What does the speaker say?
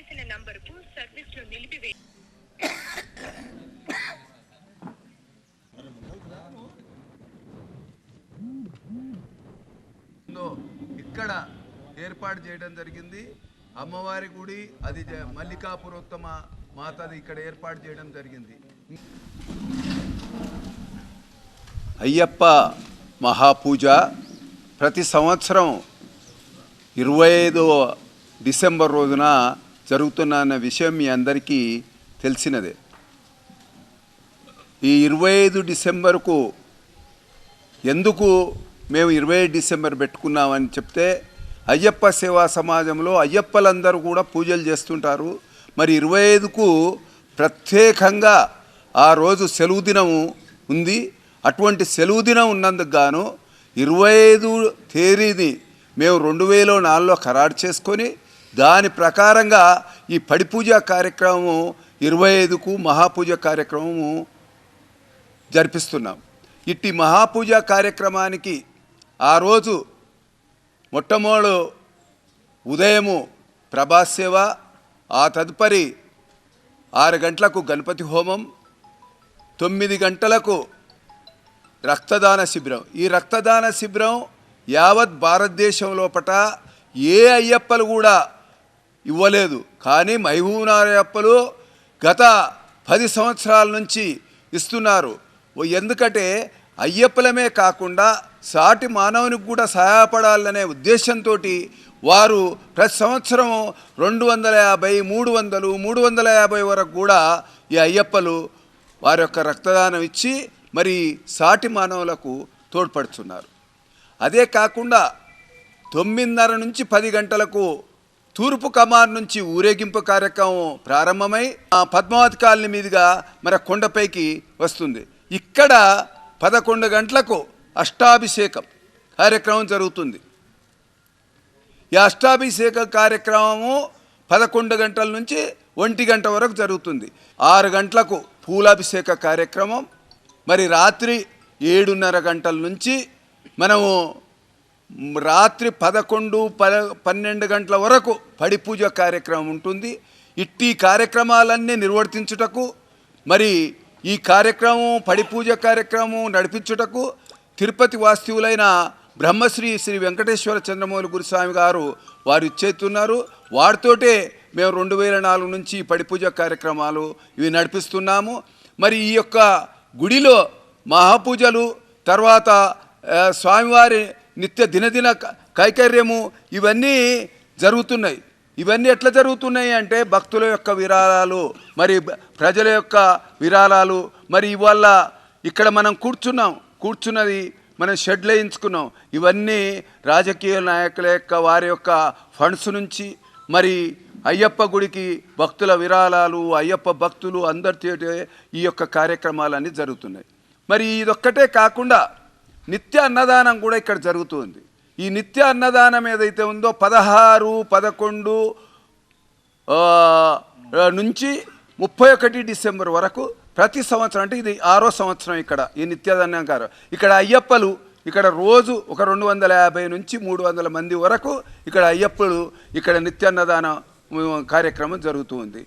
చేసిన నంబరుకు సర్వీస్లో నిలిపివే ఇక్కడ ఏర్పాటు చేయడం జరిగింది. అమ్మవారి గుడి అది మల్లికాపురోత్తమ మాతది ఇక్కడ ఏర్పాటు చేయడం జరిగింది. అయ్యప్ప మహాపూజ ప్రతి సంవత్సరం ఇరవై ఐదో డిసెంబర్ రోజున జరుగుతున్న అన్న విషయం మీ అందరికీ తెలిసినదే. ఈ ఇరవై ఐదు డిసెంబర్కు ఎందుకు మేము ఇరవై డిసెంబర్ పెట్టుకున్నామని చెప్తే అయ్యప్ప సేవా సమాజంలో అయ్యప్పలందరూ కూడా పూజలు చేస్తుంటారు. మరి ఇరవై ఐదుకు ప్రత్యేకంగా ఆ రోజు సెలవు దినము ఉంది. అటువంటి సెలవు దినం ఉన్నందుకు గాను ఇరవై ఐదు తేదీని మేము రెండు వేల నాలుగులో ఖరారు చేసుకొని దాని ప్రకారంగా ఈ పడిపూజ కార్యక్రమము ఇరవై ఐదుకు మహాపూజ కార్యక్రమము జరిపిస్తున్నాం. ఇట్టి మహాపూజ కార్యక్రమానికి ఆ రోజు మొట్టమొదటి ఉదయము ప్రభాస్ సేవ ఆ తదుపరి ఆరు గంటలకు గణపతి హోమం తొమ్మిది గంటలకు రక్తదాన శిబిరం. ఈ రక్తదాన శిబిరం యావత్ భారతదేశం లోపట ఏ అయ్యప్పలు కూడా ఇవ్వలేదు. కానీ మహబూబ్నగర్ గత పది సంవత్సరాల నుంచి ఇస్తున్నారు. ఎందుకంటే అయ్యప్పలమే కాకుండా సాటి మానవునికి కూడా సహాయపడాలనే ఉద్దేశంతో వారు ప్రతి సంవత్సరం రెండు వందల యాభై మూడు వందలు మూడు వందల యాభై వరకు కూడా ఈ అయ్యప్పలు వారి యొక్క రక్తదానం ఇచ్చి మరి సాటి మానవులకు తోడ్పడుతున్నారు. అదే కాకుండా తొమ్మిదిన్నర నుంచి పది గంటలకు తూర్పు కమాన్ నుంచి ఊరేగింపు కార్యక్రమం ప్రారంభమై ఆ పద్మావతి కాలనీ మీదుగా మన కొండపైకి వస్తుంది. ఇక్కడ పదకొండు గంటలకు అష్టాభిషేకం కార్యక్రమం జరుగుతుంది. ఈ అష్టాభిషేక కార్యక్రమము పదకొండు గంటల నుంచి ఒంటి గంట వరకు జరుగుతుంది. ఆరు గంటలకు పూలాభిషేక కార్యక్రమం మరి రాత్రి ఏడున్నర గంటల నుంచి మనము రాత్రి పదకొండు పద పన్నెండు గంటల వరకు పడి పూజ కార్యక్రమం ఉంటుంది. ఇట్టి కార్యక్రమాలన్నీ నిర్వర్తించుటకు మరి ఈ కార్యక్రమం పడి పూజ కార్యక్రమం నడిపించుటకు తిరుపతి వాస్తువులైన బ్రహ్మశ్రీ శ్రీ వెంకటేశ్వర చంద్రమౌళి గురుస్వామి గారు వారు ఇచ్చేస్తున్నారు. వారితోటే మేము రెండు వేల నాలుగు నుంచి పడి పూజ కార్యక్రమాలు ఇవి నడిపిస్తున్నాము. మరి ఈ యొక్క గుడిలో మహాపూజలు తర్వాత స్వామివారి నిత్య దినదిన కైకర్యము ఇవన్నీ జరుగుతున్నాయి. ఇవన్నీ ఎట్లా జరుగుతున్నాయి అంటే భక్తుల యొక్క విరాళాలు మరి ప్రజల యొక్క విరాళాలు మరి ఇవాళ ఇక్కడ మనం కూర్చున్నాం. కూర్చున్నది మనం షెడ్లు వేయించుకున్నాం ఇవన్నీ రాజకీయ నాయకుల యొక్క వారి యొక్క ఫండ్స్ నుంచి మరి అయ్యప్ప గుడికి భక్తుల విరాళాలు అయ్యప్ప భక్తులు అందరితో ఈ యొక్క కార్యక్రమాలన్నీ జరుగుతున్నాయి. మరి ఇదొక్కటే కాకుండా నిత్య అన్నదానం కూడా ఇక్కడ జరుగుతుంది. ఈ నిత్య అన్నదానం ఏదైతే ఉందో పదహారు పదకొండు నుంచి ముప్పై ఒకటి డిసెంబర్ వరకు ప్రతి సంవత్సరం అంటే ఇది ఆరో సంవత్సరం ఇక్కడ ఈ నిత్యాదానం గారు ఇక్కడ అయ్యప్పలు ఇక్కడ రోజు ఒక రెండు వందల యాభై నుంచి మూడు వందల మంది వరకు ఇక్కడ అయ్యప్పలు ఇక్కడ నిత్యాన్నదాన కార్యక్రమం జరుగుతూ ఉంది